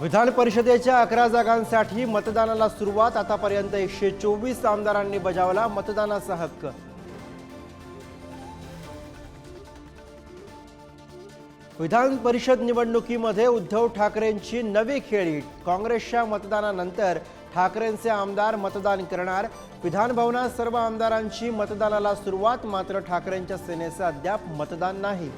विधान परिषदेच्या अकरा जागांसाठी मतदानाला सुरुवात आतापर्यंत एकशे चोवीस आमदारांनी बजावला मतदानाचा हक्क. विधान परिषद निवडणुकीमध्ये उद्धव ठाकरेंची नवी खेळी. काँग्रेसच्या मतदानानंतर ठाकरेंचे आमदार मतदान करणार. विधानभवनात सर्व आमदारांची मतदानाला सुरुवात मात्र ठाकरेंच्या सेनेचं अद्याप मतदान नाही.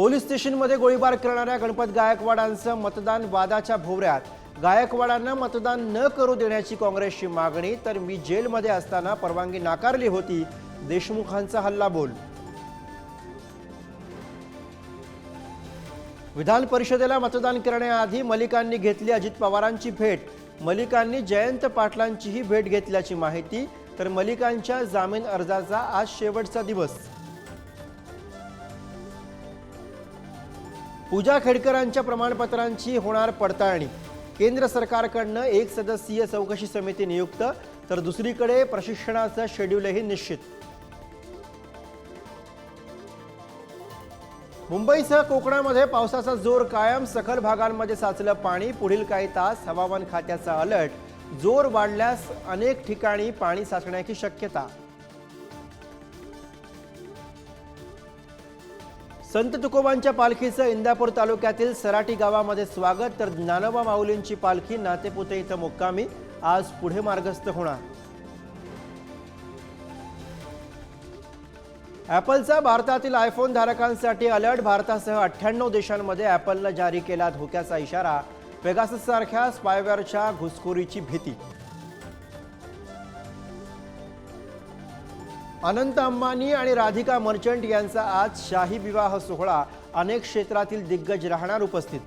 पोलीस स्टेशनमध्ये गोळीबार करणाऱ्या गणपत गायकवाडांचं मतदान वादाच्या भोवऱ्यात. गायकवाडांना मतदान न करू देण्याची काँग्रेसची मागणी तर मी जेलमध्ये असताना परवानगी नाकारली होती. देशमुखांचा हल्ला बोल विधान परिषदेला मतदान करण्याआधी मलिकांनी घेतली अजित पवारांची भेट. मलिकांनी जयंत पाटलांचीही भेट घेतल्याची माहिती तर मलिकांच्या जामीन अर्जाचा आज शेवटचा दिवस. पूजा खेडकरांच्या प्रमाणपत्रांची होणार पडताळणी. केंद्र सरकारकडनं एक सदस्यीय चौकशी समिती नियुक्त तर दुसरीकडे प्रशिक्षणाचं शेड्यूलही निश्चित. मुंबईसह कोकणामध्ये पावसाचा जोर कायम सखल भागांमध्ये साचलं पाणी पुढील काही तास हवामान खात्याचा अलर्ट. जोर वाढल्यास अनेक ठिकाणी पाणी साचण्याची शक्यता. संत तुकोबांच्या पालखीचं इंदापूर तालुक्यातील सराटी गावामध्ये स्वागत. तर ज्ञानोबा माऊलींची पालखी नातेपुते इथं मुक्कामी. आज पुढे मार्गस्थ होणार. ॲपलचा भारतातील आयफोन धारकांसाठी अलर्ट. भारतासह अठ्ठ्याण्णव देशांमध्ये ॲपलनं जारी केला धोक्याचा इशारा. पेगासससारख्या स्पायवेअरच्या घुसखोरीची भीती. अनंत अंबानी आणि राधिका मर्चंट यांचा आज शाही विवाह सोहळा अनेक क्षेत्रातील दिग्गज राहणार उपस्थित.